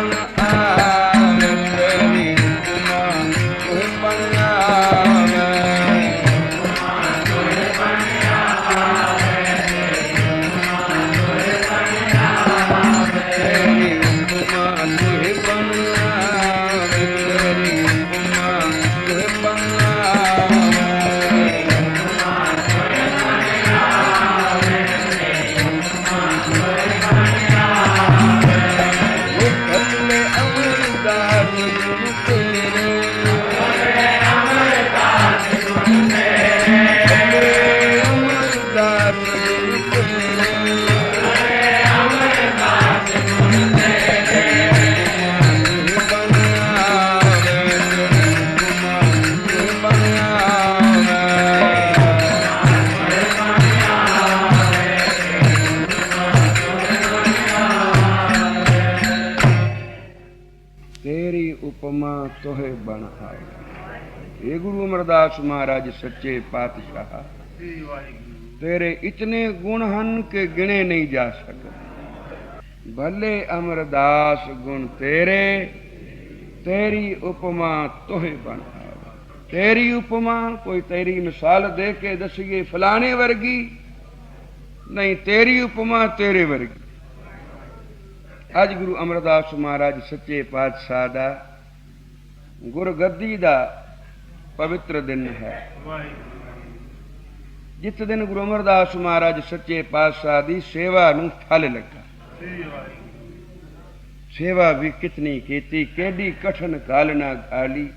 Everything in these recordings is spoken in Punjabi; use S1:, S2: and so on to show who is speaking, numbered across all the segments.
S1: ਬਣ ਆਏ ਇਹ ਗੁਰੂ ਅਮਰਦਾਸ ਮਹਾਰਾਜ, ਸੱਚੇ ਪਾਤਸ਼ਾਹ। ਤੇਰੇ ਇਤਨੇ ਗੁਣ ਹਨ ਕਿ ਗਿਣੇ ਨਹੀਂ ਜਾ ਸਕਦੇ। ਭਲੇ ਅਮਰਦਾਸ ਗੁਣ ਤੇਰੇ, ਤੇਰੀ ਉਪਮਾ ਤੋਹੇ ਬਣ ਤੇਰੀ ਉਪਮਾ, ਕੋਈ ਤੇਰੀ ਮਿਸਾਲ ਦੇ ਕੇ ਦਸੀਏ, ਫਲਾਣੇ ਵਰਗੀ, ਨਹੀਂ, ਤੇਰੀ ਉਪਮਾ ਤੇਰੇ ਵਰਗੀ। ਅੱਜ ਗੁਰੂ ਅਮਰਦਾਸ ਮਹਾਰਾਜ, ਸੱਚੇ ਪਾਤਸ਼ਾਹ ਦਾ ਗੁਰਗੱਦੀ ਦਾ ਪਵਿੱਤਰ ਦਿਨ ਹੈ। ਜਿਤ ਦਿਨ ਗੁਰੂ ਅਮਰਦਾਸ ਮਹਾਰਾਜ ਸੱਚੇ ਪਾਤਸ਼ਾਹ ਦੀ ਸੇਵਾ ਨੂੰ ਫਲ ਲੱਗਾ। ਸੇਵਾ ਵੀ ਕਿਤਨੀ ਕੀਤੀ ਕਿਹੜੀ ਕਠਨ ਕਾਲਨਾ ਗਾਲੀ।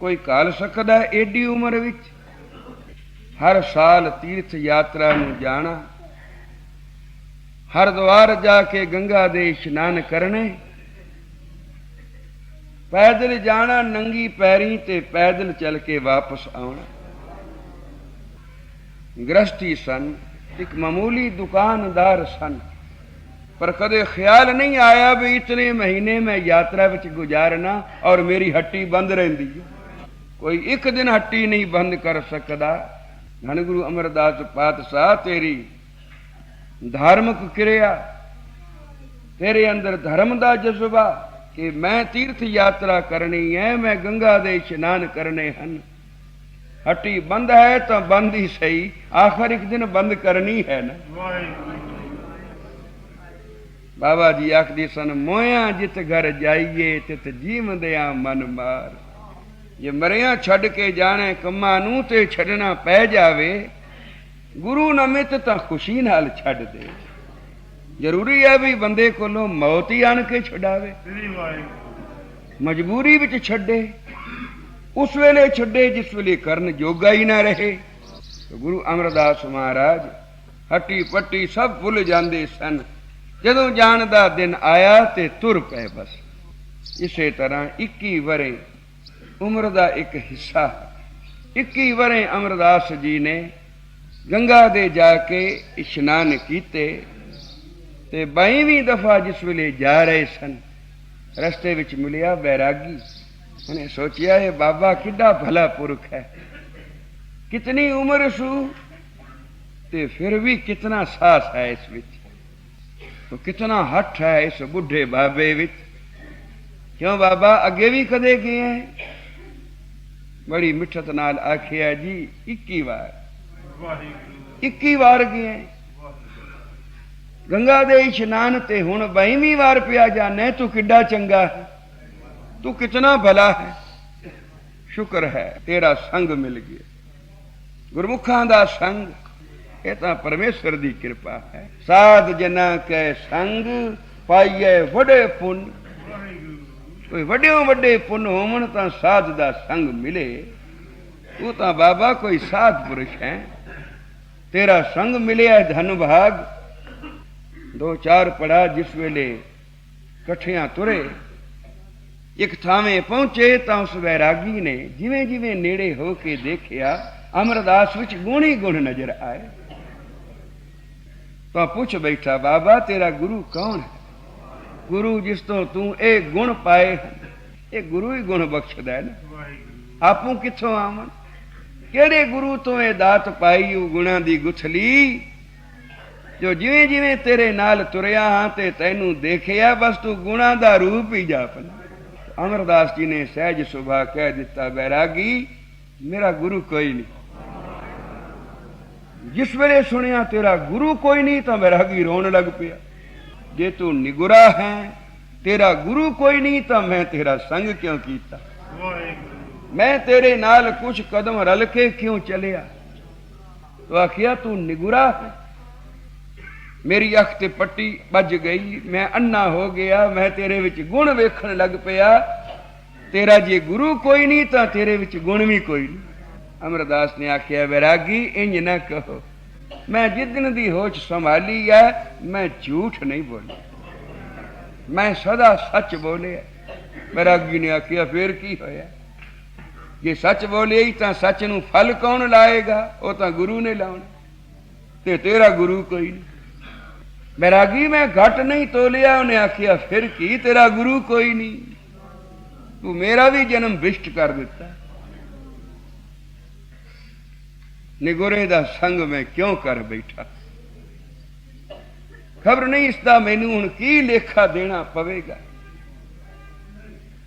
S1: ਕੋਈ ਕਾਲ ਸਕਦਾ ਏਡੀ ਉਮਰ ਵਿੱਚ। ਹਰ ਸਾਲ ਤੀਰਥ ਯਾਤਰਾ ਨੂੰ ਜਾਣਾ। ਹਰਿਦੁਆਰ ਜਾ ਕੇ ਗੰਗਾ ਦੇ ਇਸ਼ਨਾਨ ਕਰਨੇ। ਪੈਦਲ ਜਾਣਾ, ਨੰਗੀ ਪੈਰੀ ਤੇ ਪੈਦਲ ਚੱਲ ਕੇ ਵਾਪਸ ਆਉਣਾ। ਗ੍ਰਸਤੀ ਸਨ, ਇੱਕ ਮਾਮੂਲੀ ਦੁਕਾਨਦਾਰ ਸਨ। ਪਰ ਕਦੇ ਖਿਆਲ ਨਹੀਂ ਆਇਆ ਵੀ ਇਤਨੇ ਮਹੀਨੇ ਮੈਂ ਯਾਤਰਾ ਵਿੱਚ ਗੁਜ਼ਾਰਨਾ ਔਰ ਮੇਰੀ ਹੱਟੀ ਬੰਦ ਰਹਿੰਦੀ ਹੈ। ਕੋਈ ਇੱਕ ਦਿਨ ਹੱਟੀ ਨਹੀਂ ਬੰਦ ਕਰ ਸਕਦਾ। ਧੰਨ ਗੁਰੂ ਅਮਰਦਾਸ ਪਾਤਸ਼ਾਹ, ਤੇਰੀ ਧਾਰਮਿਕ ਕਿਰਿਆ, ਤੇਰੇ ਅੰਦਰ ਧਰਮ ਦਾ ਜਜ਼ਬਾ ਕਿ ਮੈਂ ਤੀਰਥ ਯਾਤਰਾ ਕਰਨੀ ਹੈ ਮੈਂ ਗੰਗਾ ਦੇ ਇਸ਼ਨਾਨ ਕਰਨੇ ਹਨ। ਹੱਟੀ ਬੰਦ ਹੈ ਤਾਂ ਬੰਦ ਹੀ ਸਹੀ, ਆਖਰ ਇੱਕ ਦਿਨ ਬੰਦ ਕਰਨੀ ਹੈ ਨਾ। ਬਾਬਾ ਜੀ ਆਖਦੇ ਸਨ, ਮੋਇਆ ਜਿਤ ਘਰ ਜਾਈਏ ਤਿਤ ਜੀਵਦਿਆਂ ਮਨ ਮਾਰ। ਜੇ ਮਰਿਆ ਛੱਡ ਕੇ ਜਾਣੇ ਕੰਮਾਂ ਨੂੰ, ਤੇ ਛੱਡਣਾ ਪੈ ਜਾਵੇ। ਗੁਰੂ ਨਮਿਤ ਤਾਂ ਖੁਸ਼ੀ ਨਾਲ ਛੱਡ ਦੇ। ਜ਼ਰੂਰੀ ਹੈ ਵੀ ਬੰਦੇ ਕੋਲੋਂ ਮੌਤ ਹੀ ਆਣ ਕੇ ਛਡਾਵੇ। ਮਜਬੂਰੀ ਵਿੱਚ ਛੱਡੇ। ਉਸ ਵੇਲੇ ਛੱਡੇ ਜਿਸ ਵੇਲੇ ਕਰਨ ਜੋਗਾ ਹੀ ਨਾ ਰਹੇ। ਤੇ ਗੁਰੂ ਅਮਰਦਾਸ ਮਹਾਰਾਜ ਹੱਟੀ ਪੱਟੀ ਸਭ ਭੁੱਲ ਜਾਂਦੇ ਸਨ। ਜਦੋਂ ਜਾਣ ਦਾ ਦਿਨ ਆਇਆ ਤੇ ਤੁਰ ਪਏ ਬਸ। ਇਸੇ ਤਰ੍ਹਾਂ 21 ਵਰੇ ਉਮਰ ਦਾ ਇੱਕ ਹਿੱਸਾ। 21 ਵਰੇ ਅਮਰਦਾਸ ਜੀ ਨੇ ਗੰਗਾ ਦੇ ਜਾ ਕੇ ਇਸ਼ਨਾਨ ਕੀਤੇ। ਤੇ 22ਵੀਂ ਦਫਾ ਜਿਸ ਵੇਲੇ ਜਾ ਰਹੇ ਸਨ ਰਸਤੇ ਵਿੱਚ ਮਿਲਿਆ ਵੈਰਾਗੀ। ਉਹਨੇ ਸੋਚਿਆ ਇਹ ਬਾਬਾ ਕਿੱਡਾ ਭਲਾ ਪੁਰਖ ਹੈ। ਕਿਤਨੀ ਉਮਰ ਸੂ ਤੇ ਫਿਰ ਵੀ ਕਿਤਨਾ ਸਾਸ ਹੈ ਇਸ ਵਿੱਚ। ਤੋ ਕਿਤਨਾ ਹੱਠ ਹੈ ਇਸ ਬੁੱਢੇ ਬਾਬੇ ਵਿੱਚ। ਕਿਉਂ ਬਾਬਾ ਅੱਗੇ ਵੀ ਕਦੇ ਗਏ ਹੈ ਬੜੀ ਮਿੱਠਤ ਨਾਲ ਆਖਿਆ ਜੀ 21
S2: ਵਾਰ।
S1: 21 ਵਾਰ ਗਏ ਗੰਗਾ ਦੇ ਇਸ਼ਨਾਨ ਤੇ ਹੁਣ 22ਵੀਂ ਵਾਰ ਪਿਆ ਜਾਣੇ ਤੂੰ ਕਿੱਡਾ ਚੰਗਾ? ਹੈ ਤੂੰ ਕਿਤਨਾ ਭਲਾ ਹੈ? ਸ਼ੁਕਰ ਹੈ, ਤੇਰਾ ਸੰਗ ਮਿਲ ਗਿਆ। ਗੁਰਮੁਖਾਂ ਦਾ ਸੰਗ, ਇਹ ਤਾਂ ਪਰਮੇਸ਼ਰ ਦੀ ਕਿਰਪਾ ਹੈ। ਸਾਧ ਜਨਾ ਕੈ ਸੰਗ ਪਾਈਏ ਵੱਡੇ ਪੁੰਨ। ਕੋਈ ਵੱਡਿਓ ਵੱਡੇ ਪੁੰਨ ਹੋਵਣ ਤਾਂ ਸਾਧ ਦਾ ਸੰਗ ਮਿਲੇ। ਤੂੰ ਤਾਂ ਬਾਬਾ ਕੋਈ ਸਾਧ ਪੁਰਸ਼ ਹੈ। ਤੇਰਾ ਸੰਗ ਮਿਲਿਆ ਧਨ ਭਾਗ। ਦੋ ਚਾਰ ਪੜਾ ਜਿਸ ਵੇਲੇ ਇਕੱਠਿਆਂ ਤੁਰੇ, ਇੱਕ ਥਾਵੇਂ ਪਹੁੰਚੇ ਤਾਂ ਉਸ ਵੈਰਾਗੀ ਨੇ ਜਿਵੇਂ ਜਿਵੇਂ ਨੇੜੇ ਹੋ ਕੇ ਦੇਖਿਆ, ਅਮਰਦਾਸ ਵਿੱਚ ਗੁਣ ਹੀ ਗੁਣ ਨਜ਼ਰ ਆਏ। ਤਾਂ ਪੁੱਛ ਬੈਠਾ, ਬਾਬਾ, ਤੇਰਾ ਗੁਰੂ ਕੌਣ ਹੈ? ਗੁਰੂ ਜਿਸ ਤੋਂ ਤੂੰ ਇਹ ਗੁਣ ਪਾਏ ਇਹ ਗੁਰੂ ਹੀ ਗੁਣ ਬਖਸ਼ਦਾ ਹੈ ਨਾ। ਆਪੂ ਕਿੱਥੋਂ ਆਵਣ? ਕਿਹੜੇ ਗੁਰੂ ਤੋਂ ਇਹ ਦਾਤ ਪਾਈ, ਉਹ ਗੁਣਾਂ ਦੀ ਗੁਥਲੀ ਜੋ ਜਿਵੇਂ ਜਿਵੇਂ ਤੇਰੇ ਨਾਲ ਤੁਰਿਆ ਹਾਂ ਤੇ ਤੈਨੂੰ ਦੇਖਿਆ ਬਸ ਤੂੰ ਗੁਣਾ ਦਾ ਰੂਪ ਹੀ ਜਾਪਨਾ ਅਮਰਦਾਸ ਜੀ ਨੇ ਸਹਿਜ ਸੁਭਾ ਕਹਿ ਦਿੱਤਾ ਬੈਰਾਗੀ ਮੇਰਾ ਗੁਰੂ ਕੋਈ ਨਹੀਂ। ਜਿਸ ਵੇਲੇ ਸੁਣਿਆ ਤੇਰਾ ਗੁਰੂ ਕੋਈ ਨਹੀਂ ਤਾਂ ਬੈਰਾਗੀ ਰੋਣ ਲੱਗ ਪਿਆ। ਜੇ ਤੂੰ ਨਿਗੁਰਾ ਹੈ ਤੇਰਾ ਗੁਰੂ ਕੋਈ ਨਹੀਂ ਤਾਂ ਮੈਂ ਤੇਰਾ ਸੰਗ ਕਿਉਂ ਕੀਤਾ? ਮੈਂ ਤੇਰੇ ਨਾਲ ਕੁਝ ਕਦਮ ਰਲ ਕੇ ਕਿਉਂ ਚੱਲਿਆ? ਤੂੰ ਆਖਿਆ ਤੂੰ ਨਿਗੁਰਾ ਹੈ? ਮੇਰੀ ਅੱਖ ਤੇ ਪੱਟੀ ਵੱਜ ਗਈ, ਮੈਂ ਅੰਨਾ ਹੋ ਗਿਆ, ਮੈਂ ਤੇਰੇ ਵਿੱਚ ਗੁਣ ਵੇਖਣ ਲੱਗ ਪਿਆ। ਤੇਰਾ ਜੇ ਗੁਰੂ ਕੋਈ ਨਹੀਂ, ਤਾਂ ਤੇਰੇ ਵਿੱਚ ਗੁਣ ਵੀ ਕੋਈ ਨਹੀਂ। ਅਮਰਦਾਸ ਨੇ ਆਖਿਆ, ਵੈਰਾਗੀ, ਇੰਜ ਨਾ ਕਹੋ। ਮੈਂ ਜਿੱਦਣ ਦੀ ਹੋਸ਼ ਸੰਭਾਲੀ ਹੈ ਮੈਂ ਝੂਠ ਨਹੀਂ ਬੋਲਿਆ। ਮੈਂ ਸਦਾ ਸੱਚ ਬੋਲਿਆ। ਵੈਰਾਗੀ ਨੇ ਆਖਿਆ, ਫੇਰ ਕੀ ਹੋਇਆ? ਜੇ ਸੱਚ ਬੋਲੇ ਤਾਂ ਸੱਚ ਨੂੰ ਫਲ ਕੌਣ ਲਾਏਗਾ? ਉਹ ਤਾਂ ਗੁਰੂ ਨੇ ਲਾਉਣਾ। ਤੇ ਤੇਰਾ ਗੁਰੂ ਕੋਈ ਨਹੀਂ। ਬੈਰਾਗੀ ਮੈਂ ਘਟ ਨਹੀਂ ਤੋਲਿਆ, ਉਹਨੇ ਆਖਿਆ, ਫਿਰ ਕੀ ਤੇਰਾ ਗੁਰੂ ਕੋਈ ਨਹੀਂ ਤੂੰ ਮੇਰਾ ਵੀ ਜਨਮ ਵਿਸ਼ਟ ਕਰ ਦਿੱਤਾ। ਨਿਗੁਰੇ ਦਾ ਸੰਗ ਮੈਂ ਕਿਉਂ ਕਰ ਬੈਠਾ? ਖਬਰ ਨਹੀਂ ਇਸ ਦਾ ਮੈਨੂੰ ਹੁਣ ਕੀ ਲੇਖਾ ਦੇਣਾ ਪਵੇਗਾ?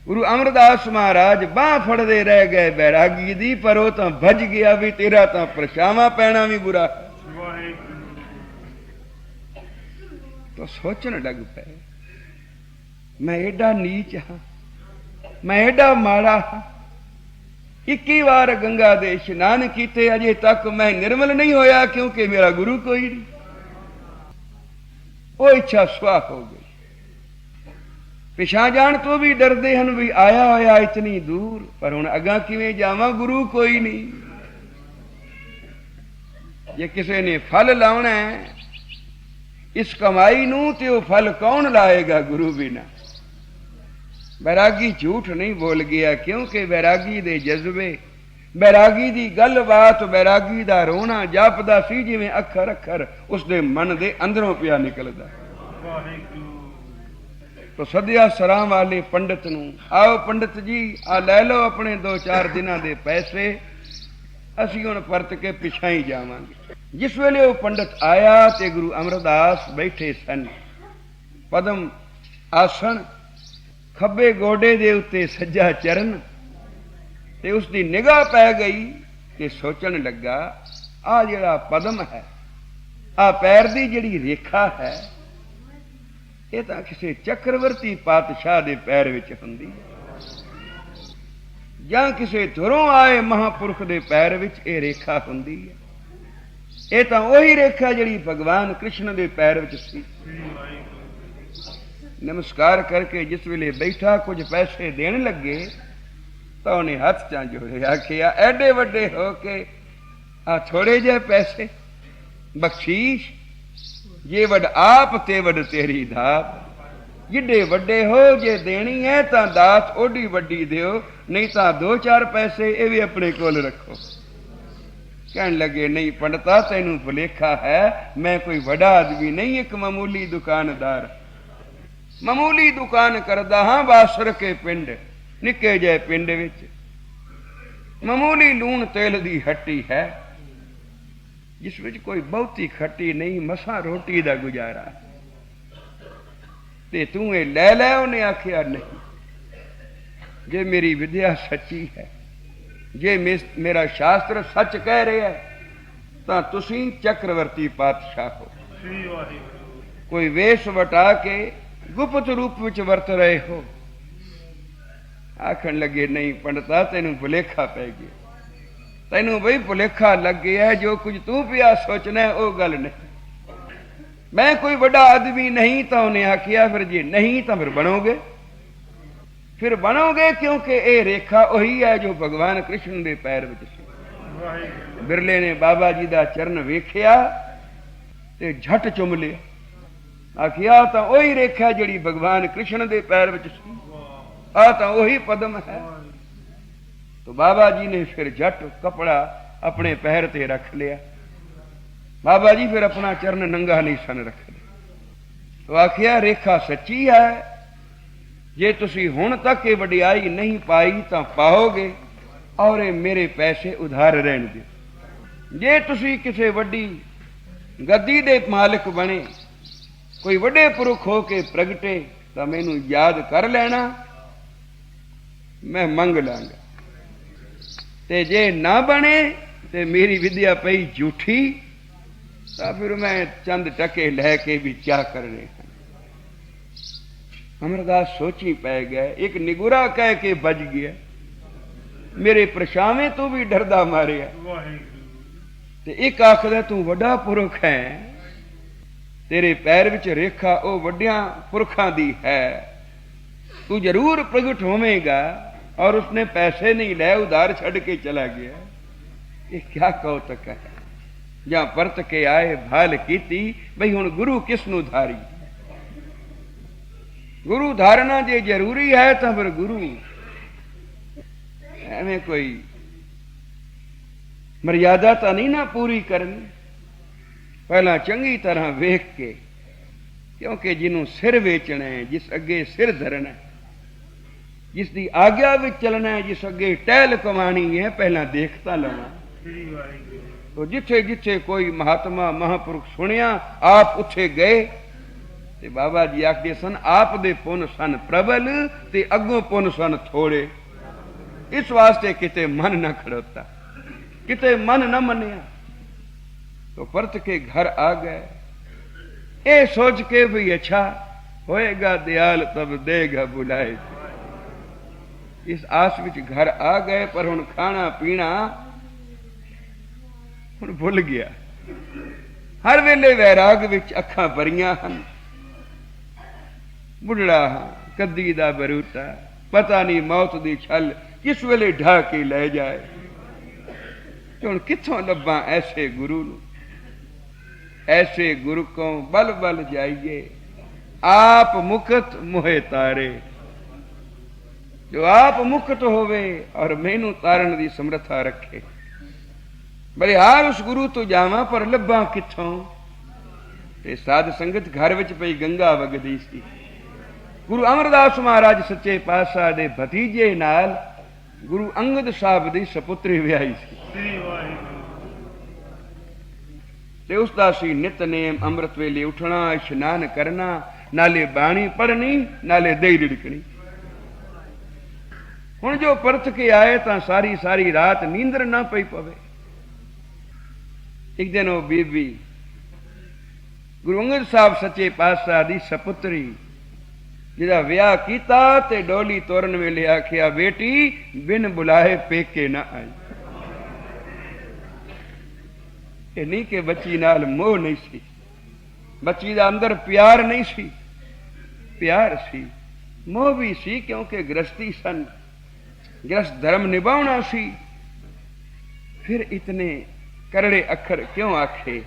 S1: ਗੁਰੂ ਅਮਰਦਾਸ ਮਹਾਰਾਜ ਬਾਹ ਫੜਦੇ ਰਹਿ ਗਏ ਬੈਰਾਗੀ ਦੀ, ਪਰ ਉਹ ਤਾਂ ਭੱਜ ਗਿਆ ਵੀ ਤੇਰਾ ਤਾਂ ਪਰਛਾਵਾਂ ਪੈਣਾ ਵੀ ਬੁਰਾ। ਹੈ।
S2: ਵਾਹਿਗੁਰੂ
S1: ਤਾਂ ਸੋਚਣ ਲੱਗ ਪਏ। ਮੈਂ ਐਡਾ ਨੀਚ ਹਾਂ, ਮੈਂ ਐਡਾ ਮਾੜਾ ਹਾਂ। 21 ਵਾਰ ਗੰਗਾ ਦੇ ਇਸ਼ਨਾਨ ਕੀਤੇ, ਅਜੇ ਤੱਕ ਮੈਂ ਨਿਰਮਲ ਨਹੀਂ ਹੋਇਆ ਕਿਉਂਕਿ ਮੇਰਾ ਗੁਰੂ ਕੋਈ ਨਹੀਂ। ਉਹ ਇੱਛਾ ਸਵਾਹ ਹੋ ਗਈ। ਪਿਛਾ ਜਾਣ ਤੋਂ ਵੀ ਡਰਦੇ ਹਨ ਵੀ ਆਇਆ ਹੋਇਆ ਇਤਨੀ ਦੂਰ, ਪਰ ਹੁਣ ਅਗਾ ਕਿਵੇਂ ਜਾਵਾਂ, ਗੁਰੂ ਕੋਈ ਨਹੀਂ। ਜੇ ਕਿਸੇ ਨੇ ਫਲ ਲਾਉਣਾ ਹੈ ਇਸ ਕਮਾਈ ਨੂੰ ਤੇ ਉਹ ਫਲ ਕੌਣ ਲਾਏਗਾ ਗੁਰੂ ਬਿਨਾ? ਬੈਰਾਗੀ ਝੂਠ ਨਹੀਂ ਬੋਲ ਗਿਆ, ਕਿਉਂਕਿ ਬੈਰਾਗੀ ਦੇ ਜਜ਼ਬੇ ਬੈਰਾਗੀ ਦੀ ਗੱਲਬਾਤ ਬੈਰਾਗੀ ਦਾ ਰੋਣਾ ਜਾਪਦਾ ਸੀ, ਜਿਵੇਂ ਅੱਖਰ ਅੱਖਰ ਉਸ ਦੇ ਮਨ ਦੇ ਅੰਦਰੋਂ ਪਿਆ ਨਿਕਲਦਾ। ਤੋ ਸਦਿਆ ਸਰਾਂ ਵਾਲੇ ਪੰਡਤ ਨੂੰ, ਆਓ ਪੰਡਤ ਜੀ, ਆ ਲੈ ਲਓ ਆਪਣੇ 2-4 ਦਿਨਾਂ ਦੇ ਪੈਸੇ, ਅਸੀਂ ਹੁਣ ਪਰਤ ਕੇ ਪਿਛਾਂ ਹੀ ਜਾਵਾਂਗੇ। ਜਿਸ ਵੇਲੇ ਉਹ ਪੰਡਤ ਆਇਆ ਤੇ ਗੁਰੂ ਅਮਰਦਾਸ ਬੈਠੇ ਸਨ, ਪਦਮ ਆਸਣ ਖੱਬੇ ਗੋਡੇ ਦੇ ਉੱਤੇ ਸੱਜਾ ਚਰਨ ਤੇ ਉਸ ਦੀ ਨਿਗਾਹ ਪੈ ਗਈ ਤੇ ਸੋਚਣ ਲੱਗਾ, ਆ ਜਿਹੜਾ ਪਦਮ ਹੈ, ਆ ਪੈਰ ਦੀ ਜਿਹੜੀ ਰੇਖਾ ਹੈ, ਇਹ ਤਾਂ ਕਿਸੇ ਚੱਕਰਵਰਤੀ ਪਾਤਸ਼ਾਹ ਦੇ ਪੈਰ ਵਿੱਚ ਹੁੰਦੀ ਹੈ। ਜਾਂ ਕਿਸੇ ਧੁਰੋਂ ਆਏ ਮਹਾਪੁਰਖ ਦੇ ਪੈਰ ਵਿੱਚ ਇਹ ਰੇਖਾ ਹੁੰਦੀ ਹੈ। ਇਹ ਤਾਂ ਉਹੀ ਰੇਖਾ ਜਿਹੜੀ ਭਗਵਾਨ ਕ੍ਰਿਸ਼ਨ ਦੇ ਪੈਰ ਵਿੱਚ ਸੀ। ਨਮਸਕਾਰ ਕਰਕੇ ਜਿਸ ਵੇਲੇ ਬੈਠਾ, ਕੁਝ ਪੈਸੇ ਦੇਣ ਲੱਗੇ, ਤਾਂ ਉਹਨੇ ਹੱਥ ਚਾਂ ਜੋੜੇ ਆਖਿਆ, ਐਡੇ ਵੱਡੇ ਹੋ ਕੇ ਆ ਥੋੜੇ ਜਿਹੇ ਪੈਸੇ? ਬਖਸ਼ੀਸ਼, ਜੇ ਵੱਡ ਆਪ ਤੇ ਵੱਡ ਤੇਰੀ ਦਾਤ। ਜਿੱਡੇ ਵੱਡੇ ਹੋ ਜੇ ਦੇਣੀ ਹੈ ਤਾਂ ਦਾਤ ਓਡੀ ਵੱਡੀ ਦਿਓ, ਨਹੀਂ ਤਾਂ ਦੋ ਚਾਰ ਪੈਸੇ ਇਹ ਵੀ ਆਪਣੇ ਕੋਲ ਰੱਖੋ। ਕਹਿਣ ਲੱਗੇ, ਨਹੀਂ ਪੰਡਤਾ, ਤੈਨੂੰ ਭੁਲੇਖਾ ਹੈ, ਮੈਂ ਕੋਈ ਵੱਡਾ ਆਦਮੀ ਨਹੀਂ, ਇੱਕ ਮਾਮੂਲੀ ਦੁਕਾਨਦਾਰ। ਮਾਮੂਲੀ ਦੁਕਾਨ ਕਰਦਾ ਹਾਂ ਬਾਸਰ ਕੇ ਪਿੰਡ, ਨਿੱਕੇ ਜਿਹੇ ਪਿੰਡ ਵਿੱਚ। ਮਾਮੂਲੀ ਲੂਣ ਤੇਲ ਦੀ ਹੱਟੀ ਹੈ, ਜਿਸ ਵਿੱਚ ਕੋਈ ਬਹੁਤੀ ਖੱਟੀ ਨਹੀਂ, ਮਸਾਂ ਰੋਟੀ ਦਾ ਗੁਜ਼ਾਰਾ ਤੇ ਤੂੰ ਇਹ ਲੈ ਲੈ, ਉਹਨੇ ਆਖਿਆ, ਨਹੀਂ। ਜੇ ਮੇਰੀ ਵਿਦਿਆ ਸੱਚੀ ਹੈ ਜੇ ਮਿਸ- ਮੇਰਾ ਸ਼ਾਸਤਰ ਸੱਚ ਕਹਿ ਰਿਹਾ ਤਾਂ ਤੁਸੀਂ ਚੱਕਰਵਰਤੀ ਪਾਤਸ਼ਾਹ ਹੋ। ਕੋਈ ਵੇਸ਼ ਵਟਾ ਕੇ ਗੁਪਤ ਰੂਪ ਵਿੱਚ ਵਰਤ ਰਹੇ ਹੋ। ਆਖਣ ਲੱਗੇ, ਨਹੀਂ ਪੰਡਤਾ, ਤੈਨੂੰ ਭੁਲੇਖਾ ਪੈ ਗਿਆ। ਤੈਨੂੰ ਬਈ ਭੁਲੇਖਾ ਲੱਗ ਗਿਆ ਜੋ ਕੁਝ ਤੂੰ ਪਿਆ ਸੋਚਣਾ ਉਹ ਗੱਲ ਨਹੀਂ। ਮੈਂ ਕੋਈ ਵੱਡਾ ਆਦਮੀ ਨਹੀਂ ਤਾਂ ਉਹਨੇ ਆਖਿਆ, ਫਿਰ ਜੇ ਨਹੀਂ ਤਾਂ ਫਿਰ ਬਣੋਗੇ। ਫਿਰ ਬਣੋਗੇ ਕਿਉਂਕਿ ਇਹ ਰੇਖਾ ਉਹੀ ਹੈ ਜੋ ਭਗਵਾਨ ਕ੍ਰਿਸ਼ਨ ਦੇ ਪੈਰ ਵਿੱਚ ਸੀ। ਬਿਰਲੇ ਨੇ ਬਾਬਾ ਜੀ ਦਾ ਚਰਨ ਵੇਖਿਆ ਤੇ ਝਟ ਚੁੰਮ ਲਿਆ। ਆਖਿਆ ਤਾਂ ਉਹੀ ਰੇਖਾ ਜਿਹੜੀ ਭਗਵਾਨ ਕ੍ਰਿਸ਼ਨ ਦੇ ਪੈਰ ਵਿੱਚ ਸੀ। ਆ ਤਾਂ ਉਹੀ ਪਦਮ ਹੈ। ਤੋ ਬਾਬਾ ਜੀ ਨੇ ਫਿਰ ਝਟ ਕਪੜਾ ਆਪਣੇ ਪੈਰ ਤੇ ਰੱਖ ਲਿਆ। ਬਾਬਾ ਜੀ ਫਿਰ ਆਪਣਾ ਚਰਨ ਨੰਗਾ ਨਹੀਂ ਸਨ ਰੱਖਦੇ। ਤੋ ਆਖਿਆ, ਰੇਖਾ ਸੱਚੀ ਹੈ ਜੇ ਤੁਸੀਂ ਹੁਣ ਤੱਕ ਇਹ ਵਡਿਆਈ ਨਹੀਂ ਪਾਈ ਤਾਂ ਪਾਓਗੇ ਔਰ ਇਹ ਮੇਰੇ ਪੈਸੇ ਉਧਾਰ ਰਹਿਣ ਦਿਓ। ਜੇ ਤੁਸੀਂ ਕਿਸੇ ਵੱਡੀ ਗੱਦੀ ਦੇ ਮਾਲਕ ਬਣੇ, ਕੋਈ ਵੱਡੇ ਪੁਰਖ ਹੋ ਕੇ ਪ੍ਰਗਟੇ, ਤਾਂ ਮੈਨੂੰ ਯਾਦ ਕਰ ਲੈਣਾ, ਮੈਂ ਮੰਗ ਲਾਂਗਾ। ਤੇ ਜੇ ਨਾ ਬਣੇ, ਤੇ ਮੇਰੀ ਵਿਦਿਆ ਪਈ ਝੂਠੀ, ਤਾਂ ਫਿਰ ਮੈਂ ਚੰਦ ਟਕੇ ਲੈ ਕੇ ਵੀ ਕਿਆ ਕਰਨੇ ਹਨ ਅਮਰਦਾਸ ਸੋਚੀ ਪੈ ਗਿਆ ਇੱਕ ਨਿਗੁਰਾ ਕਹਿ ਕੇ ਵੱਜ ਗਿਆ। ਮੇਰੇ ਪਰਛਾਵੇਂ ਤੋਂ ਵੀ ਡਰਦਾ ਮਾਰਿਆ। ਤੇ ਇੱਕ ਆਖਦਾ ਤੂੰ ਵੱਡਾ ਪੁਰਖ ਹੈ। ਤੇਰੇ ਪੈਰ ਵਿੱਚ ਰੇਖਾ ਉਹ ਵੱਡਿਆਂ ਪੁਰਖਾਂ ਦੀ ਹੈ। ਤੂੰ ਜ਼ਰੂਰ ਪ੍ਰਗਟ ਹੋਵੇਂਗਾ ਔਰ ਉਸਨੇ ਪੈਸੇ ਨਹੀਂ ਲੈ ਉਧਾਰ ਛੱਡ ਕੇ ਚਲਾ ਗਿਆ। ਇਹ ਕਿਆ ਕੌਤਕ ਹੈ? ਜਾਂ ਪਰਤ ਕੇ ਆਏ ਭਾਲ ਕੀਤੀ ਬਈ ਹੁਣ ਗੁਰੂ ਕਿਸ ਨੂੰ ਧਾਰੀ? ਗੁਰੂ ਧਾਰਨਾ ਜੇ ਜ਼ਰੂਰੀ ਹੈ ਤਾਂ ਫਿਰ ਗੁਰੂ ਐਵੇਂ ਕੋਈ ਮਰਿਆਦਾ ਤਾਂ ਨਹੀਂ ਨਾ ਪੂਰੀ ਕਰਨੀ। ਪਹਿਲਾਂ ਚੰਗੀ ਤਰ੍ਹਾਂ ਵੇਖ ਕੇ, ਕਿਉਂਕਿ ਜਿਹਨੂੰ ਸਿਰ ਵੇਚਣਾ ਹੈ, ਜਿਸ ਅੱਗੇ ਸਿਰ ਧਰਨਾ ਹੈ, ਜਿਸ ਦੀ ਆਗਿਆ ਵਿੱਚ ਚੱਲਣਾ ਹੈ, ਜਿਸ ਅੱਗੇ ਟਹਿਲ ਕਮਾਣੀ ਹੈ, ਪਹਿਲਾਂ ਦੇਖ ਤਾਂ ਲਵਾਂ। ਤੋ ਜਿੱਥੇ ਜਿੱਥੇ ਕੋਈ ਮਹਾਤਮਾ, ਮਹਾਪੁਰਖ ਸੁਣਿਆ, ਆਪ ਉੱਥੇ ਗਏ ਤੇ ਬਾਬਾ ਜੀ ਆਖਦੇ ਸਨ, ਆਪ ਦੇ ਪੁੰਨ ਸਨ ਪ੍ਰਬਲ ਤੇ ਅੱਗੋਂ ਪੁੰਨ ਸਨ ਥੋੜੇ। ਇਸ ਵਾਸਤੇ ਕਿਤੇ ਮਨ ਨਾ ਖੜੋਤਾ। ਕਿਤੇ ਮਨ ਨਾ ਮੰਨਿਆ। ਤੋ ਪਰਤ ਕੇ ਘਰ ਆ ਗਏ। ਇਹ ਸੋਚ ਕੇ ਵੀ ਅੱਛਾ, ਹੋਏਗਾ ਦਿਆਲ ਤਬ ਦੇਗਾ ਬੁਲਾਏ। ਇਸ ਆਸ ਵਿੱਚ ਘਰ ਆ ਗਏ, ਪਰ ਹੁਣ ਖਾਣਾ ਪੀਣਾ ਹੁਣ ਭੁੱਲ ਗਿਆ। ਹਰ ਵੇਲੇ ਵੈਰਾਗ ਵਿੱਚ ਅੱਖਾਂ ਭਰੀਆਂ ਹਨ। ਬੁੱਢੜਾ ਹਾਂ ਕੱਦੀ ਦਾ ਬਰੂਤਾ ਪਤਾ ਨਹੀਂ ਮੌਤ ਦੀ ਛਲ ਕਿਸ ਵੇਲੇ ਢਾ ਕੇ ਲੈ ਜਾਏ। ਤੇ ਹੁਣ ਕਿੱਥੋਂ ਲੱਭਾਂ ਐਸੇ ਗੁਰੂ ਨੂੰ? ਐਸੇ ਗੁਰੂ ਕੋ ਬਲ ਬਲ ਜਾਈਏ, ਆਪ ਮੁਕਤ ਮੋਹੇ ਤਾਰੇ। ਜੋ ਆਪ ਮੁਕਤ ਹੋਵੇ ਔਰ ਮੈਨੂੰ ਤਾਰਨ ਦੀ ਸਮਰੱਥਾ ਰੱਖੇ। ਬਲਿਹਾਰ ਉਸ ਗੁਰੂ ਤੋਂ ਜਾਵਾਂ, ਪਰ ਲੱਭਾਂ ਕਿੱਥੋਂ? ਤੇ ਸਾਧ ਸੰਗਤ ਘਰ ਵਿੱਚ ਪਈ ਗੰਗਾ ਵਗਦੀ ਸੀ। ਗੁਰੂ ਅਮਰਦਾਸ ਮਹਾਰਾਜ ਸੱਚੇ ਪਾਤਸ਼ਾਹ ਦੇ ਭਤੀਜੇ ਨਾਲ ਗੁਰੂ ਅੰਗਦ ਸਾਹਿਬ ਦੀ ਸਪੁੱਤਰੀ ਵਿਆਹੀ ਸੀ।
S2: ਸ੍ਰੀ ਵਾਹਿਗੁਰੂ।
S1: ਤੇ ਉਸ ਦਾ ਸੀ ਨਿਤਨੇਮ ਅੰਮ੍ਰਿਤ ਵੇਲੇ ਉਠਣਾ ਇਸ਼ਨਾਨ ਕਰਨਾ ਨਾਲੇ ਬਾਣੀ ਪੜਨੀ ਨਾਲੇ ਦੇਈ ਰਿੜਕਣੀ। ਹੁਣ ਜੋ ਪਰਤ ਕੇ ਆਏ ਤਾਂ ਸਾਰੀ ਸਾਰੀ ਰਾਤ ਨੀਂਦਰ ਨਾ ਪਈ ਪਵੇ। ਇੱਕ ਦਿਨ ਉਹ ਬੀਬੀ ਗੁਰੂ ਅੰਗਦ ਸਾਹਿਬ ਸੱਚੇ ਪਾਤਸ਼ਾਹ ਦੀ ਸਪੁੱਤਰੀ ਜਿਹਦਾ ਵਿਆਹ ਕੀਤਾ ਤੇ ਡੋਲੀ ਤੋਰਨ ਵੇਲੇ ਆਖਿਆ, ਬੇਟੀ, ਬਿਨ ਬੁਲਾਏ ਪੇਕੇ ਨਾ ਆਈ। ਇਹ ਨਹੀਂ ਕਿ ਬੱਚੀ ਨਾਲ ਮੋਹ ਨਹੀਂ ਸੀ। ਬੱਚੀ ਦਾ ਅੰਦਰ ਪਿਆਰ ਨਹੀਂ ਸੀ। ਪਿਆਰ ਸੀ। ਮੋਹ ਵੀ ਸੀ ਕਿਉਂਕਿ ਗ੍ਰਸਤੀ ਸਨ। ਗ੍ਰਸਤ ਧਰਮ ਨਿਭਾਉਣਾ ਸੀ। ਫਿਰ ਇਤਨੇ ਕਰੜੇ ਅੱਖਰ ਕਿਉਂ ਆਖੇ?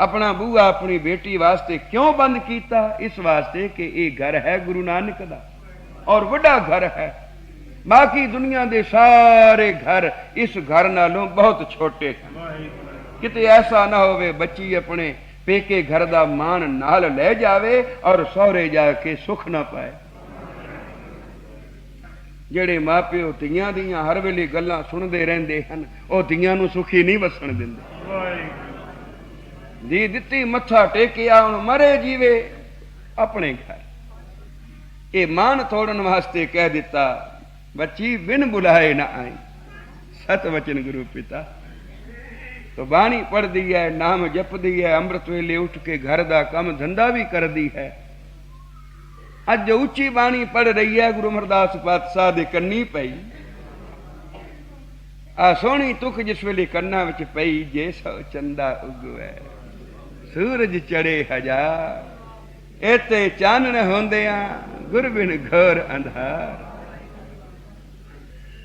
S1: ਆਪਣਾ ਬੂਆ ਆਪਣੀ ਬੇਟੀ ਵਾਸਤੇ ਕਿਉਂ ਬੰਦ ਕੀਤਾ? ਇਸ ਵਾਸਤੇ ਕਿ ਇਹ ਘਰ ਹੈ ਗੁਰੂ ਨਾਨਕ ਦਾ ਔਰ ਵੱਡਾ ਘਰ ਹੈ। ਬਾਕੀ ਦੁਨੀਆ ਦੇ ਸਾਰੇ ਘਰ ਇਸ ਘਰ ਨਾਲੋਂ ਬਹੁਤ ਛੋਟੇ ਹਨ। ਕਿਤੇ ਐਸਾ ਨਾ ਹੋਵੇ ਬੱਚੀ ਆਪਣੇ ਪੇਕੇ ਘਰ ਦਾ ਮਾਣ ਨਾਲ ਲੈ ਜਾਵੇ ਔਰ ਸਹੁਰੇ ਜਾ ਕੇ ਸੁੱਖ ਨਾ ਪਾਏ। ਜਿਹੜੇ ਮਾਪਿਓ ਧੀਆਂ ਦੀਆਂ ਹਰ ਵੇਲੇ ਗੱਲਾਂ ਸੁਣਦੇ ਰਹਿੰਦੇ ਹਨ, ਉਹ ਧੀਆਂ ਨੂੰ ਸੁਖੀ ਨਹੀਂ ਵਸਣ ਦਿੰਦੇ।
S2: ਵਾਹਿਗੁਰੂ
S1: ਦੀ ਦਿੱਤੀ, ਮੱਥਾ ਟੇਕਿਆ, ਹੁਣ ਮਰੇ ਜੀਵੇ ਆਪਣੇ ਘਰ। ਇਹ ਮਾਨ ਤੋੜਨ ਵਾਸਤੇ ਕਹਿ ਦਿੱਤਾ, ਬੱਚੀ ਬਿਨ ਬੁਲਾਏ ਨਾ ਆਈ। ਸਤ ਵਚਨ ਗੁਰੂ ਪਿਤਾ। ਤੋ ਬਾਣੀ ਪੜਦੀ ਹੈ, ਨਾਮ ਜਪਦੀ ਹੈ, ਅੰਮ੍ਰਿਤ ਵੇਲੇ ਉੱਠ ਕੇ ਘਰ ਦਾ ਕੰਮ ਧੰਦਾ ਵੀ ਕਰਦੀ ਹੈ। ਅੱਜ ਜੋ ਉੱਚੀ ਬਾਣੀ ਪੜ ਰਹੀ ਹੈ, ਗੁਰੂ ਅਮਰਦਾਸ ਪਾਤਸ਼ਾਹ ਦੇ ਕੰਨੀ ਪਈ। ਆ ਸੋਹਣੀ ਤੁਖ ਜਿਸ ਵੇਲੇ ਕੰਨਾਂ ਵਿੱਚ ਪਈ, ਜੇ ਸੋ ਚੰਦਾ ਉਗਵੇ। ਸੂਰਜ ਚੜੇ ਹਜ਼ਾਰ ਇਤੇ ਚਾਨਣ ਹੁੰਦਿਆਂ ਗੁਰਬਿਨ ਘਰ ਅੰਧਾਰ।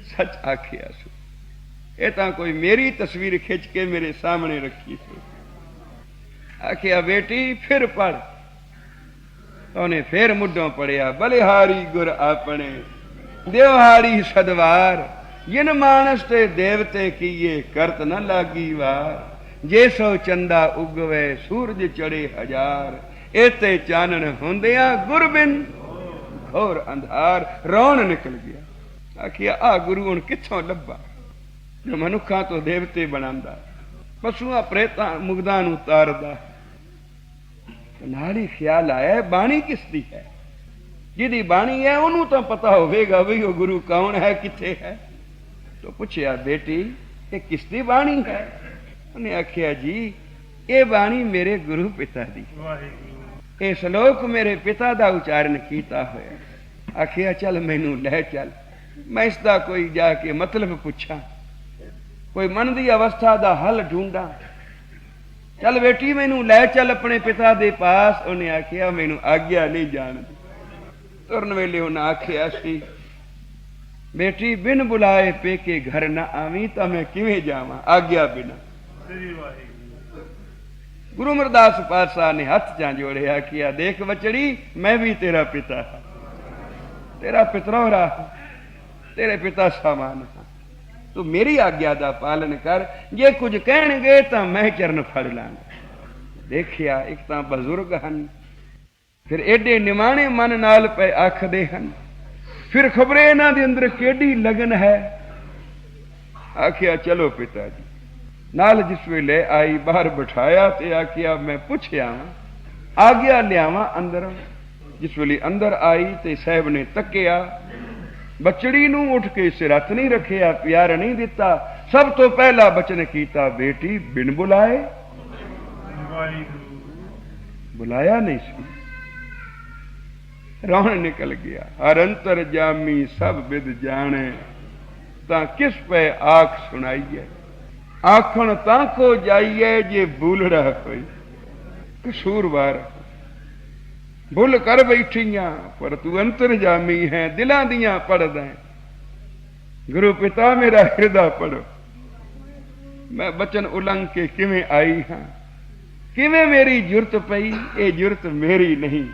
S1: ਸੱਚ ਆਖਿਆ ਸੂ, ਇਹ ਤਾਂ ਕੋਈ ਮੇਰੀ ਤਸਵੀਰ ਖਿੱਚ ਕੇ ਮੇਰੇ ਸਾਹਮਣੇ ਰੱਖੀ ਸੀ। ਆਖਿਆ, ਬੇਟੀ, ਫਿਰ ਪੜ ਉਹਨੇ ਫਿਰ ਮੁੱਢੋਂ ਪੜਿਆ ਬਲਿਹਾਰੀ ਗੁਰ ਆਪਣੇ ਦਿਵਹਾਰੀ ਸਦਵਾਰ। ਜਿਨ ਮਾਨਸ ਤੇ ਦੇਵਤੇ ਕੀਏ ਕਰਤ ਨ ਲਾਗੀ ਵਾਰ। ਜੇ ਸੋ ਚੰਦਾ ਉਗਵੇ, ਸੂਰਜ ਚੜੇ ਹਜ਼ਾਰ। ਇਤੇ ਚਾਨਣ ਹੁੰਦਿਆਂ ਗੁਰਬਿਨ ਘੋਰ ਅੰਧਾਰ, ਰੌਣ ਨਿਕਲ ਗਿਆ। ਆਖਿਆ, ਆ ਗੁਰੂ ਹੁਣ ਕਿੱਥੋਂ ਲੱਭਾ? ਜੋ ਮਨੁੱਖਾਂ ਤੋਂ ਦੇਵਤੇ ਬਣਾਉਂਦਾ, ਪਸ਼ੂਆਂ ਪ੍ਰੇਤਾਂ ਮੁਗਦਾਂ ਨੂੰ ਤਾਰਦਾ। ਨਾਲ ਹੀ ਖਿਆਲ ਆਇਆ, ਬਾਣੀ ਕਿਸ ਦੀ ਹੈ? ਜਿਹਦੀ ਬਾਣੀ ਹੈ, ਉਹਨੂੰ ਤਾਂ ਪਤਾ ਹੋਵੇਗਾ ਵੀ ਉਹ ਗੁਰੂ ਕੌਣ ਹੈ, ਕਿੱਥੇ ਹੈ। ਤੋ ਪੁੱਛਿਆ, ਬੇਟੀ, ਇਹ ਕਿਸ ਦੀ ਬਾਣੀ ਹੈ? ਉਹਨੇ ਆਖਿਆ ਜੀ ਇਹ ਬਾਣੀ ਮੇਰੇ ਗੁਰੂ ਪਿਤਾ ਦੀ।
S2: ਵਾਹਿਗੁਰੂ।
S1: ਇਹ ਸ਼ਲੋਕ ਮੇਰੇ ਪਿਤਾ ਦਾ ਉਚਾਰਨ ਕੀਤਾ ਹੋਇਆ। ਆਖਿਆ ਚੱਲ ਮੈਨੂੰ ਲੈ ਚੱਲ। ਮੈਂ ਇਸ ਦਾ ਕੋਈ ਜਾ ਕੇ ਮਤਲਬ ਪੁੱਛਾਂ। ਕੋਈ ਮਨ ਦੀ ਅਵਸਥਾ ਦਾ ਹੱਲ ਢੂੰਡਾਂ। ਚੱਲ ਬੇਟੀ ਮੈਨੂੰ ਲੈ ਚੱਲ ਆਪਣੇ ਪਿਤਾ ਦੇ ਪਾਸ। ਉਹਨੇ ਆਖਿਆ ਮੈਨੂੰ ਆਗਿਆ ਨਹੀਂ ਜਾਣ ਦੀ। ਤੁਰਨ ਵੇਲੇ ਉਹਨੇ ਆਖਿਆ ਸੀ ਬੇਟੀ ਬਿਨ ਬੁਲਾਏ ਪੇਕੇ ਘਰ ਨਾ ਆਵੀਂ ਤਾਂ ਮੈਂ ਕਿਵੇਂ ਜਾਵਾਂ? ਆਗਿਆ ਬਿਨਾ।
S2: ਸ੍ਰੀ ਵਾਹਿਗੁਰੂ।
S1: ਗੁਰੂ ਅਮਰਦਾਸ ਪਾਤਸ਼ਾਹ ਨੇ ਹੱਥ ਜਾਂ ਜੋੜਿਆ ਕਿਹਾ ਦੇਖ ਬਚੜੀ ਮੈਂ ਵੀ ਤੇਰਾ ਪਿਤਾ ਹਾਂ। ਤੇਰਾ ਪਿਤਰੋਰਾ ਹਾਂ, ਤੇਰੇ ਪਿਤਾ ਸਮਾਨ ਤੂੰ ਮੇਰੀ ਆਗਿਆ ਦਾ ਪਾਲਨ ਕਰ ਜੇ ਕੁਝ ਕਹਿਣਗੇ ਤਾਂ ਮੈਂ ਚਰਨ ਫੜ ਲਾਂਗਾ। ਦੇਖਿਆ ਇੱਕ ਤਾਂ ਬਜ਼ੁਰਗ ਹਨ ਫਿਰ ਏਡੇ ਨਿਮਾਣੇ ਮਨ ਨਾਲ ਪਏ ਆਖਦੇ ਹਨ ਫਿਰ ਖਬਰੇ ਇਹਨਾਂ ਦੇ ਅੰਦਰ ਕਿਹੜੀ ਲਗਨ ਹੈ? ਆਖਿਆ ਚਲੋ ਪਿਤਾ ਜੀ ਨਾਲ ਜਿਸ ਵੇਲੇ ਆਈ, ਬਾਹਰ ਬਿਠਾਇਆ ਤੇ ਆਖਿਆ, ਮੈਂ ਪੁੱਛਿਆ ਵਾਂ ਆਗਿਆ ਲਿਆਵਾਂ ਅੰਦਰ। ਜਿਸ ਵੇਲੇ ਅੰਦਰ ਆਈ ਤੇ ਸਾਹਿਬ ਨੇ ਤੱਕਿਆ, ਬਚੜੀ ਨੂੰ ਉੱਠ ਕੇ ਸਿਰ ਨਹੀਂ ਰੱਖਿਆ, ਪਿਆਰ ਨਹੀਂ ਦਿੱਤਾ। ਸਭ ਤੋਂ ਪਹਿਲਾ ਬਚਨ ਕੀਤਾ, ਬੇਟੀ, ਬਿਨ ਬੁਲਾਏ? ਬੁਲਾਇਆ ਨਹੀਂ ਸੀ। ਰੌਣ ਨਿਕਲ ਗਿਆ, ਹਰ ਅੰਤਰ ਜਾਮੀ ਸਭ ਵਿਦ ਜਾਣੇ, ਤਾਂ ਕਿਸ ਪੈ ਆਖ ਸੁਣਾਈਏ ਆਖਣ ਤਾਂ ਕੋ ਜਾਈਏ ਜੇ ਭੂਲੜਾ ਹੋਈ। ਕਸੂਰਵਾਰ ਭੁੱਲ ਕਰ ਬੈਠੀਆਂ, ਪਰ ਤੂੰ ਅੰਤਰ ਜਾਮੀ ਹੈ, ਦਿਲਾਂ ਦੀਆਂ ਪੜਦਾ। ਗੁਰੂ ਪਿਤਾ ਮੇਰਾ ਹਿਰਦਾ ਪੜੋ ਮੈਂ ਬਚਨ ਉਲੰਘ ਕੇ ਕਿਵੇਂ ਆਈ ਹਾਂ? ਕਿਵੇਂ ਮੇਰੀ ਜੁਰਤ ਪਈ? ਇਹ ਜੁਰਤ ਮੇਰੀ ਨਹੀਂ।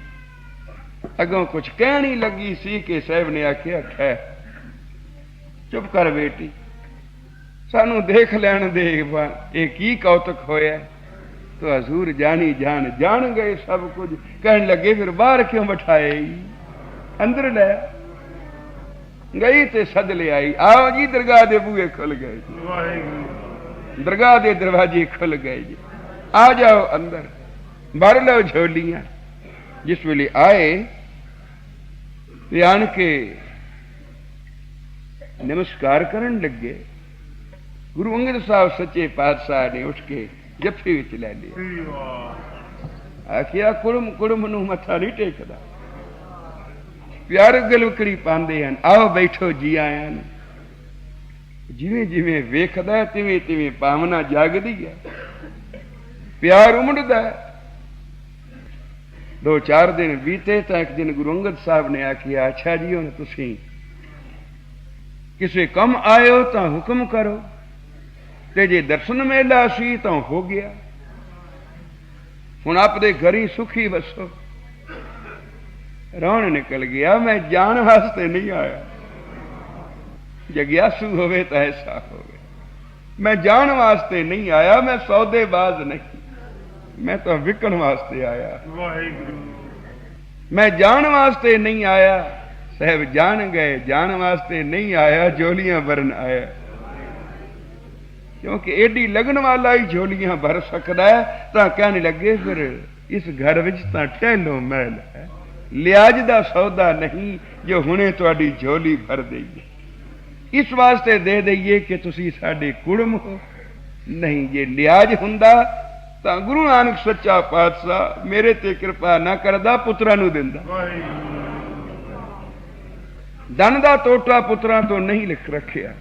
S1: ਅਗੋਂ ਕੁਝ ਕਹਿਣੀ ਲੱਗੀ ਸੀ ਕਿ ਸਾਹਿਬ ਨੇ ਆਖਿਆ ਖੈ ਚੁੱਪ ਕਰ ਬੇਟੀ। ਸਾਨੂੰ ਦੇਖ ਲੈਣ ਦੇ ਇਹ ਕੀ ਕੌਤਕ ਹੋਇਆ? ਤੋ ਹਜ਼ੂਰ ਜਾਣੀ ਜਾਣ ਜਾਣ ਗਏ ਸਭ ਕੁਝ। ਕਹਿਣ ਲੱਗੇ ਫਿਰ ਬਾਹਰ ਕਿਉਂ ਬਿਠਾਏ? ਅੰਦਰ ਲੈ ਗਈ ਤੇ ਸੱਦ ਲਿਆਈ ਆਓ ਜੀ ਦਰਗਾਹ ਦੇ ਬੂਹੇ ਖੁੱਲ ਗਏ।
S2: ਵਾਹਿਗੁਰੂ।
S1: ਦਰਗਾਹ ਦੇ ਦਰਵਾਜ਼ੇ ਖੁੱਲ ਗਏ ਜੀ। ਆ ਜਾਓ ਅੰਦਰ। ਭਰ ਲਓ ਝੋਲੀਆਂ। ਜਿਸ ਵੇਲੇ ਆਏ ਤੇ ਆਣ ਕੇ ਨਮਸਕਾਰ ਕਰਨ ਲੱਗੇ। ਗੁਰੂ ਅੰਗਦ ਸਾਹਿਬ ਸੱਚੇ ਪਾਤਸ਼ਾਹ ਨੇ ਉੱਠ ਕੇ ਜੱਫੀ ਵਿੱਚ ਲੈ ਲਿਆ। ਆਖਿਆ ਕੁੜਮ ਕੁੜਮ ਨੂੰ ਮੱਥਾ ਨਹੀਂ ਟੇਕਦਾ। ਪਿਆਰ ਗਲਵਕੜੀ ਪਾਉਂਦੇ ਹਨ ਆਓ ਬੈਠੋ ਜੀ ਆਇਆਂ ਨੂੰ। ਜਿਵੇਂ ਜਿਵੇਂ ਵੇਖਦਾ ਤਿਵੇਂ ਤਿਵੇਂ ਭਾਵਨਾ ਜਾਗਦੀ ਹੈ। ਪਿਆਰ ਉਮੜਦਾ। ਦੋ ਚਾਰ ਦਿਨ ਬੀਤੇ ਤਾਂ ਇੱਕ ਦਿਨ ਗੁਰੂ ਅੰਗਦ ਸਾਹਿਬ ਨੇ ਆਖਿਆ ਅੱਛਾ ਜੀ ਹੁਣ ਤੁਸੀਂ ਕਿਸੇ ਕੰਮ ਆਇਓ ਤਾਂ ਹੁਕਮ ਕਰੋ। ਤੇ ਜੇ ਦਰਸ਼ਨ ਮੇਲਾ ਸੀ ਤਾਂ ਹੋ ਗਿਆ। ਹੁਣ ਆਪਦੇ ਘਰੀ ਸੁਖੀ ਵਸੋ। ਰੌਣ ਨਿਕਲ ਗਿਆ, ਮੈਂ ਜਾਣ ਵਾਸਤੇ ਨਹੀਂ ਆਇਆ। ਜਗਿਆਸੂ ਹੋਵੇ ਤਾਂ ਐਸਾ ਹੋਵੇ। ਮੈਂ ਜਾਣ ਵਾਸਤੇ ਨਹੀਂ ਆਇਆ, ਮੈਂ ਸੌਦੇਬਾਜ਼ ਨਹੀਂ। ਮੈਂ ਤਾਂ ਵਿਕਣ ਵਾਸਤੇ ਆਇਆ।
S2: ਵਾਹਿਗੁਰੂ
S1: ਮੈਂ ਜਾਣ ਵਾਸਤੇ ਨਹੀਂ ਆਇਆ। ਸਾਹਿਬ ਜਾਣ ਗਏ, ਜਾਣ ਵਾਸਤੇ ਨਹੀਂ ਆਇਆ, ਜੋਲੀਆਂ ਵਰਨ ਆਇਆ। ਕਿਉਂਕਿ ਏਡੀ ਲਗਨ ਵਾਲਾ ਹੀ ਝੋਲੀਆਂ ਭਰ ਸਕਦਾ ਹੈ ਤਾਂ ਕਹਿਣ ਲੱਗੇ ਫਿਰ ਇਸ ਘਰ ਵਿੱਚ ਤਾਂ ਟਹਿਲੋ ਮਹਿਲ ਹੈ। ਲਿਆਜ ਦਾ ਸੌਦਾ ਨਹੀਂ ਜੋ ਹੁਣੇ ਤੁਹਾਡੀ ਝੋਲੀ ਭਰ ਦੇਈਏ। ਇਸ ਵਾਸਤੇ ਦੇ ਦਈਏ ਕਿ ਤੁਸੀਂ ਸਾਡੇ ਕੁੜਮ ਹੋ। ਨਹੀਂ ਜੇ ਲਿਆਜ ਹੁੰਦਾ ਤਾਂ ਗੁਰੂ ਨਾਨਕ ਸੱਚਾ ਪਾਤਸ਼ਾਹ ਮੇਰੇ ਤੇ ਕਿਰਪਾ ਨਾ ਕਰਦਾ ਪੁੱਤਰਾਂ ਨੂੰ ਦਿੰਦਾ।
S2: ਵਾਹਿਗੁਰੂ।
S1: ਧਨ ਦਾ ਟੋਟਾ ਪੁੱਤਰਾਂ ਤੋਂ ਨਹੀਂ ਲਿਖ ਰੱਖਿਆ।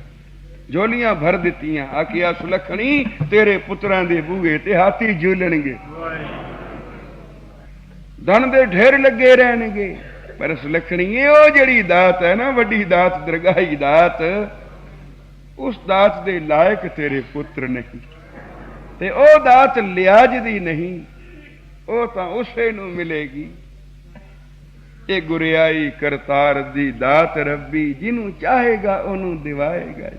S1: ਝੋਲੀਆਂ ਭਰ ਦਿੱਤੀਆਂ। ਆਖਿਆ ਸੁਲਖਣੀ ਤੇਰੇ ਪੁੱਤਰਾਂ ਦੇ ਬੂਹੇ ਤੇ ਹਾਥੀ ਝੂਲਣਗੇ
S2: ਵਾਹਿਗੁਰੂ
S1: ਧਨ ਦੇ ਢੇਰ ਲੱਗੇ ਰਹਿਣਗੇ। ਪਰ ਸੁਲਖਣੀ ਉਹ ਜਿਹੜੀ ਦਾਤ ਹੈ ਨਾ, ਵੱਡੀ ਦਾਤ, ਦਰਗਾਹੀ ਦਾਤ, ਉਸ ਦਾਤ ਦੇ ਲਾਇਕ ਤੇਰੇ ਪੁੱਤਰ ਨਹੀਂ। ਤੇ ਉਹ ਦਾਤ ਲਿਆਜ ਦੀ ਨਹੀਂ, ਉਹ ਤਾਂ ਉਸੇ ਨੂੰ ਮਿਲੇਗੀ। ਇਹ ਗੁਰਿਆਈ ਕਰਤਾਰ ਦੀ ਦਾਤ ਰੱਬੀ, ਜਿਹਨੂੰ ਚਾਹੇਗਾ ਉਹਨੂੰ ਦਿਵਾਏਗਾ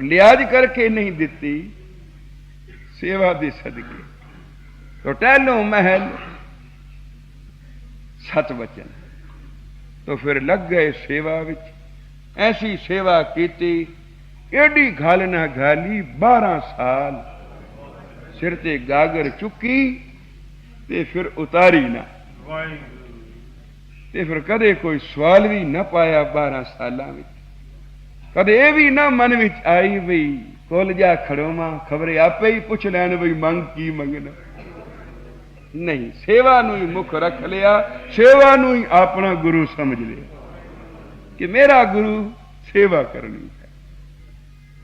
S1: ਲਿਆਜ ਕਰਕੇ ਨਹੀਂ ਦਿੱਤੀ ਸੇਵਾ ਦੇ ਸਦਕੇ। ਤੋ ਟਹਿਲੋ ਮਹਿਲ ਸਤ ਵਚਨ। ਤੋ ਫਿਰ ਲੱਗ ਗਏ ਸੇਵਾ ਵਿੱਚ। ਐਸੀ ਸੇਵਾ ਕੀਤੀ ਏਡੀ ਘਾਲ ਨਾ ਘਾਲੀ 12 ਸਾਲ ਸਿਰ ਤੇ ਗਾਗਰ ਚੁੱਕੀ ਤੇ ਫਿਰ ਉਤਾਰੀ ਨਾ।
S2: ਵਾਹਿਗੁਰੂ।
S1: ਤੇ ਫਿਰ ਕਦੇ ਕੋਈ ਸਵਾਲ ਵੀ ਨਾ ਪਾਇਆ 12 ਸਾਲਾਂ ਵਿੱਚ। ਕਦੇ ਇਹ ਵੀ ਨਾ ਮਨ ਵਿੱਚ ਆਈ ਬਈ ਕੋਲ ਜਾ ਖੜੋਵਾਂ ਖਬਰੇ ਆਪੇ ਹੀ ਪੁੱਛ ਲੈਣ ਬਈ ਮੰਗ ਕੀ ਮੰਗਣਾ। ਨਹੀਂ, ਸੇਵਾ ਨੂੰ ਹੀ ਮੁੱਖ ਰੱਖ ਲਿਆ, ਸੇਵਾ ਨੂੰ ਹੀ ਆਪਣਾ ਗੁਰੂ ਸਮਝ ਲਿਆ। ਕਿ ਮੇਰਾ ਗੁਰੂ ਸੇਵਾ ਕਰਨੀ ਹੈ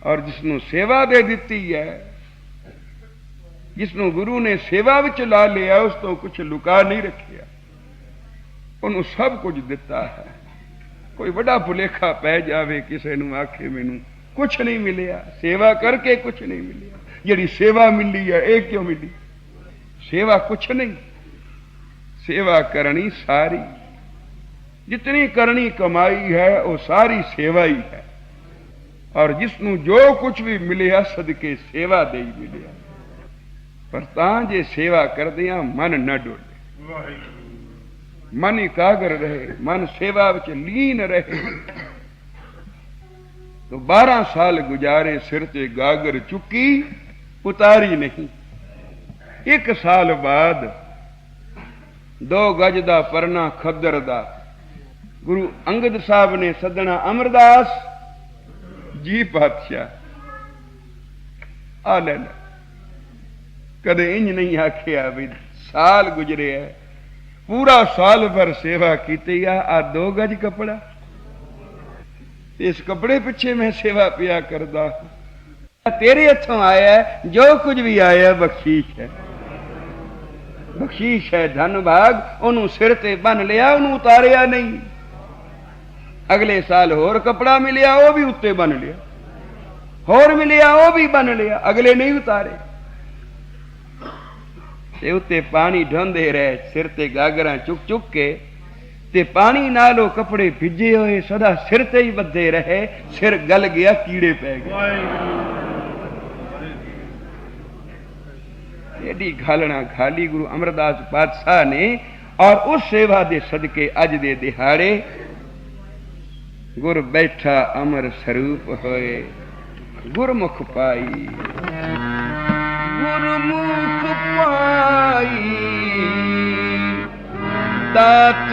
S1: ਔਰ ਜਿਸ ਨੂੰ ਸੇਵਾ ਦੇ ਦਿੱਤੀ ਹੈ ਜਿਸ ਨੂੰ ਗੁਰੂ ਨੇ ਸੇਵਾ ਵਿੱਚ ਲਾ ਲਿਆ, ਉਸ ਤੋਂ ਕੁਝ ਲੁਕਾ ਨਹੀਂ ਰੱਖਿਆ। ਉਹਨੂੰ ਸਭ ਕੁਝ ਦਿੱਤਾ ਹੈ। ਕੋਈ ਵੱਡਾ ਭੁਲੇਖਾ ਪੈ ਜਾਵੇ ਕਿਸੇ ਨੂੰ ਆਖੇ ਮੈਨੂੰ ਕੁਝ ਨਹੀਂ ਮਿਲਿਆ, ਸੇਵਾ ਕਰਕੇ ਕੁਝ ਨਹੀਂ ਮਿਲਿਆ। ਜਿਹੜੀ ਸੇਵਾ ਮਿਲੀ ਹੈ, ਇਹ ਕਿਉਂ ਮਿਲੀ? ਸੇਵਾ ਕੁਝ ਨਹੀਂ। ਸੇਵਾ ਕਰਨੀ ਸਾਰੀ। ਜਿਤਨੀ ਕਰਨੀ ਕਮਾਈ ਹੈ, ਉਹ ਸਾਰੀ ਸੇਵਾ ਹੀ ਹੈ। ਔਰ ਜਿਸ ਨੂੰ ਜੋ ਕੁਝ ਵੀ ਮਿਲਿਆ, ਸਦਕੇ ਸੇਵਾ ਦੇ ਹੀ ਮਿਲਿਆ। ਪਰ ਤਾਂ ਜੇ ਸੇਵਾ ਕਰਦੇ ਕਰਦਿਆਂ ਮਨ ਨਾ ਡੋਲੇ।
S2: ਵਾਹਿਗੁਰੂ।
S1: ਮਨ ਇਕਾਗਰ ਰਹੇ, ਮਨ ਸੇਵਾ ਵਿੱਚ ਲੀਨ ਰਹੇ। ਤੋ 12 ਸਾਲ ਗੁਜ਼ਾਰੇ ਸਿਰ ਤੇ ਗਾਗਰ ਚੁੱਕੀ, ਉਤਾਰੀ ਨਹੀਂ। ਇੱਕ ਸਾਲ ਬਾਅਦ ਦੋ ਗਜ ਦਾ ਪਰਨਾ ਖੱਦਰ ਦਾ ਗੁਰੂ ਅੰਗਦ ਸਾਹਿਬ ਨੇ ਸੱਦਣਾ ਅਮਰਦਾਸ, ਜੀ ਪਾਤਸ਼ਾਹ, ਆ ਲੈ ਲੈ। ਕਦੇ ਇੰਜ ਨਹੀਂ ਆਖਿਆ ਵੀ ਸਾਲ ਗੁਜ਼ਰਿਆ। ਪੂਰਾ ਸਾਲ ਭਰ ਸੇਵਾ ਕੀਤੀ ਆ ਆ ਦੋ ਗਜ ਕਪੜਾ। ਇਸ ਕਪੜੇ ਪਿੱਛੇ ਮੈਂ ਸੇਵਾ ਪਿਆ ਕਰਦਾ। ਆਹ ਤੇਰੇ ਹੱਥੋਂ ਆਇਆ, ਜੋ ਕੁਝ ਵੀ ਆਇਆ, ਬਖਸ਼ੀਸ਼ ਹੈ। ਬਖਸ਼ੀਸ਼ ਹੈ, ਧਨ ਭਾਗ, ਉਹਨੂੰ ਸਿਰ ਤੇ ਬੰਨ ਲਿਆ, ਉਹਨੂੰ ਉਤਾਰਿਆ ਨਹੀਂ। ਅਗਲੇ ਸਾਲ ਹੋਰ ਕਪੜਾ ਮਿਲਿਆ, ਉਹ ਵੀ ਉੱਤੇ ਬੰਨ ਲਿਆ। ਹੋਰ ਮਿਲਿਆ, ਉਹ ਵੀ ਬੰਨ ਲਿਆ, ਅਗਲੇ ਨਹੀਂ ਉਤਾਰੇ। ਤੇ ਉੱਤੇ ਪਾਣੀ ਢੋਂਦੇ ਰਹੇ ਸਿਰ ਤੇ ਗਾਗਰਾਂ ਚੁੱਕ ਚੁੱਕ ਕੇ ਤੇ ਪਾਣੀ ਨਾਲ ਉਹ ਕੱਪੜੇ ਭਿੱਜੇ ਹੋਏ ਸਦਾ ਸਿਰ ਤੇ ਹੀ ਵੱਧੇ ਰਹੇ ਸਿਰ ਗਲ ਗਿਆ ਕੀੜੇ ਪੈ ਗਏ
S2: ਵਾਹਿਗੁਰੂ
S1: ਘਾਲਣਾ ਖਾਲੀ ਗੁਰੂ ਅਮਰਦਾਸ ਪਾਤਸ਼ਾਹ ਨੇ ਔਰ ਉਸ ਸੇਵਾ ਦੇ ਸਦਕੇ ਅੱਜ ਦੇ ਦਿਹਾੜੇ ਗੁਰ ਬੈਠਾ ਅਮਰ ਸਰੂਪ ਹੋਏ ਗੁਰਮੁਖ ਪਾਈ ਗੁਰਮੁਖ ਪਾਈ ਦਾਤ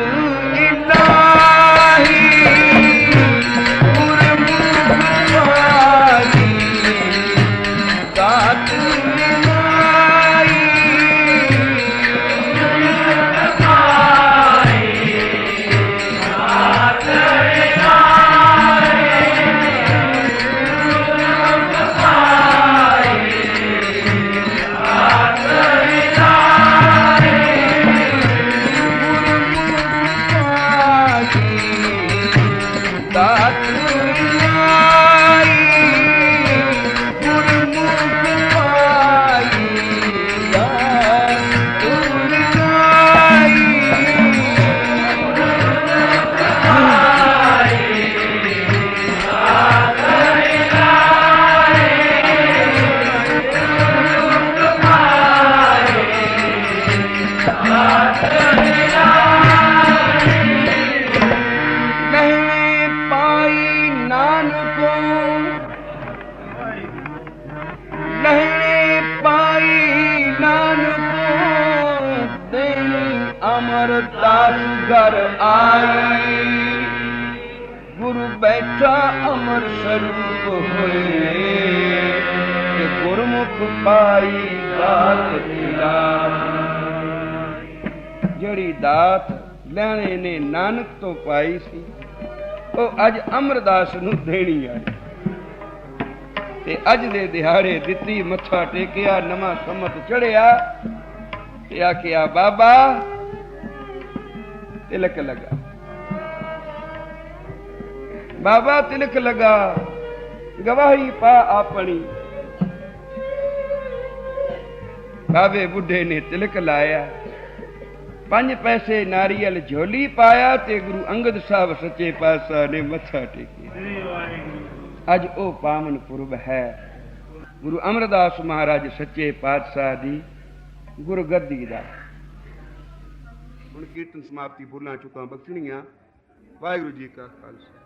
S1: ਉਹ ਅੱਜ ਅਮਰਦਾਸ ਨੂੰ ਦੇਣੀ ਆਈ। ਤੇ ਅੱਜ ਦੇ ਦਿਹਾੜੇ ਦਿੱਤੀ, ਮੱਥਾ ਟੇਕਿਆ, ਨਵਾਂ ਸੰਮਤ ਚੜਿਆ ਤੇ ਆਖਿਆ, ਬਾਬਾ, ਤਿਲਕ ਲਗਾ। ਬਾਬਾ, ਤਿਲਕ ਲਗਾ, ਗਵਾਹੀ ਪਾ ਆਪਣੀ। ਬਾਬੇ ਬੁੱਢੇ ਨੇ ਤਿਲਕ ਲਾਇਆ। ਪੰਜ ਪੈਸੇ ਨਾਰੀਅਲ ਝੋਲੀ ਪਾਇਆ ਤੇ ਗੁਰੂ ਅੰਗਦ ਸਾਹਿਬ ਸੱਚੇ ਪਾਤਸ਼ਾਹ ਨੇ ਮੱਥਾ ਟੇਕਿਆ। ਅੱਜ ਉਹ ਪਾਵਨ ਪੁਰਬ ਹੈ। ਗੁਰੂ ਅਮਰਦਾਸ ਮਹਾਰਾਜ ਸੱਚੇ ਪਾਤਸ਼ਾਹ ਦੀ ਗੁਰਗੱਦੀ ਦਾ। ਹੁਣ ਕੀਰਤਨ ਸਮਾਪਤੀ ਬੋਲਾਂ ਚੁੱਕਾ ਬਖਸ਼ਣੀਆਂ। ਵਾਹਿਗੁਰੂ ਜੀ ਕਾ ਖਾਲਸਾ।